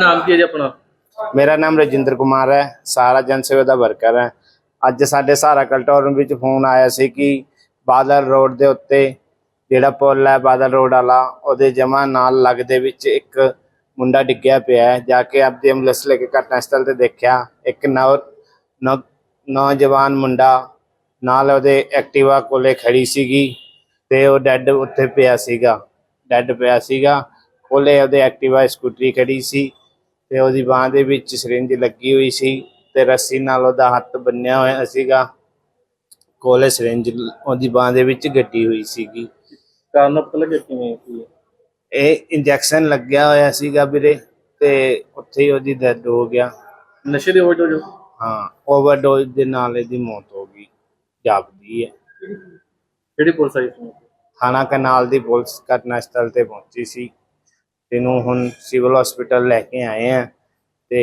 ਨਾਮ ਕੀ ਹੈ ਜੀ ਆਪਣਾ? ਮੇਰਾ ਨਾਮ ਰਜਿੰਦਰ ਕੁਮਾਰ ਹੈ, ਸਾਰਾ ਜਨ ਸੇਵਾ ਦਾ ਵਰਕਰ ਹੈ। ਅੱਜ ਸਾਡੇ ਸਹਾਰਾ ਕਲਟੋਰਨ ਵਿੱਚ ਫੋਨ ਆਇਆ ਸੀ ਕਿ ਬਾਦਲ ਰੋਡ ਦੇ ਉੱਤੇ ਜਿਹੜਾ ਪੁਲ ਹੈ, ਬਾਦਲ ਰੋਡ ਵਾਲਾ, ਉਹਦੇ ਜਮਾ ਨਾਲ ਲੱਗਦੇ ਵਿੱਚ ਇੱਕ ਮੁੰਡਾ ਡਿੱਗਿਆ ਪਿਆ ਹੈ। ਜਾ ਕੇ ਆਪਦੀ ਐਂਬੂਲੈਂਸ ਲੈ ਕੇ ਘਟਨਾ ਸਥਲ ਤੇ ਦੇਖਿਆ। ਇੱਕ ਨੌ, ਨੌ- ਨੌਜਵਾਨ ਮੁੰਡਾ ਨਾਲ ਉਹਦੇ ਐਕਟਿਵਾ ਕੋਲੇ ਖੜੀ ਸੀਗੀ ਤੇ ਉਹ ਡੈੱਡ ਉੱਥੇ ਪਿਆ ਸੀਗਾ। ਡੈੱਡ ਪਿਆ ਸੀਗਾ, ਕੋਲੇ ਉਹਦੇ ਐਕਟਿਵਾ, ਸਕੂਟਰੀ ਖੜੀ ਸੀ। ਤੇ ਉਹਦੀ ਬਾਹ ਦੇ ਵਿੱਚ ਸਿਰਿੰਜ ਲੱਗੀ ਹੋਈ ਸੀ ਤੇ ਰੱਸੀ ਨਾਲ ਉਹਦਾ ਹੱਥ ਬੰਨਿਆ ਹੋਇਆ ਸੀਗਾ। ਕੋਲੇ ਸਿਰਿੰਜ ਉਹਦੀ ਬਾਹ ਦੇ ਵਿੱਚ ਗੱਡੀ ਹੋਈ ਸੀਗੀ। ਕਾਰਨ ਪਤਾ ਲੱਗਿਆ ਕਿਵੇਂ ਹੈ ਇਹ ਇੰਜੈਕਸ਼ਨ ਲੱਗਿਆ ਹੋਇਆ ਸੀਗਾ ਵੀਰੇ ਤੇ ਉੱਥੇ ਹੀ ਉਹਦੀ ਡੈਥ ਹੋ ਗਿਆ। ਨਸ਼ੇ ਦੇ ਹੋਟੋ ਜੋ ਹਾਂ ਓਵਰਡੋਜ਼ ਦੇ ਨਾਲ ਇਹਦੀ ਮੌਤ ਹੋ ਗਈ ਜਾਪਦੀ ਹੈ। ਕਿਹੜੀ ਪੁਲਿਸ ਆਈ ਸੀ? ਥਾਣਾ ਕਨਾਲ ਦੀ ਪੁਲਿਸ ਘਟਨਾ ਸਥਲ ਤੇ ਪਹੁੰਚੀ ਸੀ। ਤੈਨੂੰ ਹੁਣ ਸਿਵਲ ਹਸਪੀਟਲ ਲੈ ਕੇ ਆਏ ਆ ਤੇ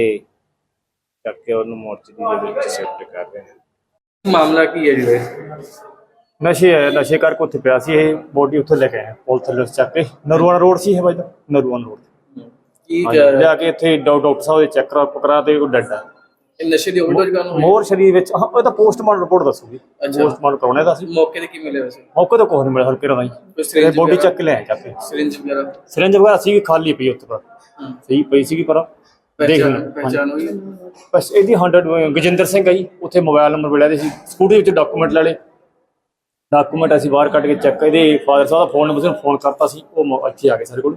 ਚੱਕ ਕੇ ਉਹਨੂੰ ਮੋਰਚਰੀ ਦੇ ਵਿੱਚ ਸ਼ਿਫਟ ਕਰ ਰਹੇ ਹਾਂ ਮਾਮਲਾ ਕੀ ਹੈ ਜੀ ਨਸ਼ੇ ਹੈ ਨਸ਼ੇ ਕਰਕੇ ਉੱਥੇ ਪਿਆ ਸੀ ਇਹ ਬੋਡੀ ਉੱਥੇ ਲੈ ਕੇ ਆਏ ਪੁਲ ਥੱਲੇ ਚੱਕ ਕੇ। ਨਰੂਆਣਾ ਰੋਡ ਸੀ ਇਹ ਬਾਈ ਦਾ ਨਰੂਆਣਾ ਰੋਡ। ਕੀ ਲਿਆ ਕੇ ਇੱਥੇ ਡਾਕ- ਡਾਕਟਰ ਸਾਹਿਬ ਦੇ ਚੈੱਕ ਕਰਾ ਤੇ ਉਹ ਡੱਡਾ। ਇਹ ਨਸ਼ੇ ਦੀ ਹੋਟੋ ਕਾਰਨ ਹੋਈ। ਮੋਰ ਸਰੀਰ ਵਿੱਚ ਹਾਂ ਇਹ ਤਾਂ ਪੋਸਟਮਾਰਟਮ ਰਿਪੋਰਟ ਦੱਸੂਗੀ। ਅੱਛਾ। ਪੋਸਟਮਾਰਟਮ ਕਰਾਉਣਾ ਦਾ ਸੀ ਮੌਕੇ ਤੇ ਕੀ ਮਿਲਿਆ ਵੈਸੇ? ਮੌਕੇ ਤੋਂ ਕੋਈ ਨਹੀਂ ਮਿਲਿਆ ਹਲਕੇ ਦਾ ਜੀ ਕੋਈ syringe ਬੋਡੀ ਵਗੈਰਾ? ਚੱਕ ਕੇ ਲੈ ਚੱਕ ਕੇ। ਸਿਰਿੰਜ ਵਗੈਰਾ? ਸਿਰੰਜ ਵਗੈਰਾ ਸੀ ਖਾਲੀ ਪਈ ਉੱਥੇ ਪਰ। ਹਮ। ਸਹੀ ਪਈ ਸੀਗੀ ਪਰ। ਦੇਖ ਲਓ ਪਹਿਚਾਨ ਹੋਈ? ਬਸ ਇਹਦੀ 100 ਗਜਿੰਦਰ ਸਿੰਘ ਹੈ ਜੀ ਉੱਥੇ ਮੋਬਾਈਲ ਨੰਬਰ ਮਿਲਿਆ ਤੇ ਸੀ ਸਕੂਟੀ ਵਿੱਚ ਡਾਕੂਮੈਂਟ ਲੈ ਲਏ। ਡਾਕੂਮੈਂਟ ਅਸੀਂ ਬਾਹਰ ਕੱਢ ਕੇ ਚੈੱਕ ਇਹਦੇ ਫਾਦਰ ਸਾਹਿਬ ਦਾ ਫੋਨ ਨੰਬਰ ਸੀ ਫੋਨ ਕਰਤਾ ਸੀ ਉਹ ਮ- ਇੱਥੇ ਆ ਗਏ ਸਾਡੇ ਕੋਲ।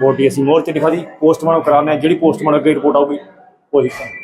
ਬੋਡੀ ਅਸੀਂ ਮੋਰ ਤੇ ਦਿਖਾ ਦੀ ਪੋਸਟਮਾਰਟਮ ਕਰਾਉਣਾ ਜਿਹੜੀ ਪੋਸਟਮਾਰਟਮ ਅੱਗੇ ਰਿਪੋਰਟ ਆਊਗੀ ਉਹੀ ਕਰਾਂਗੇ।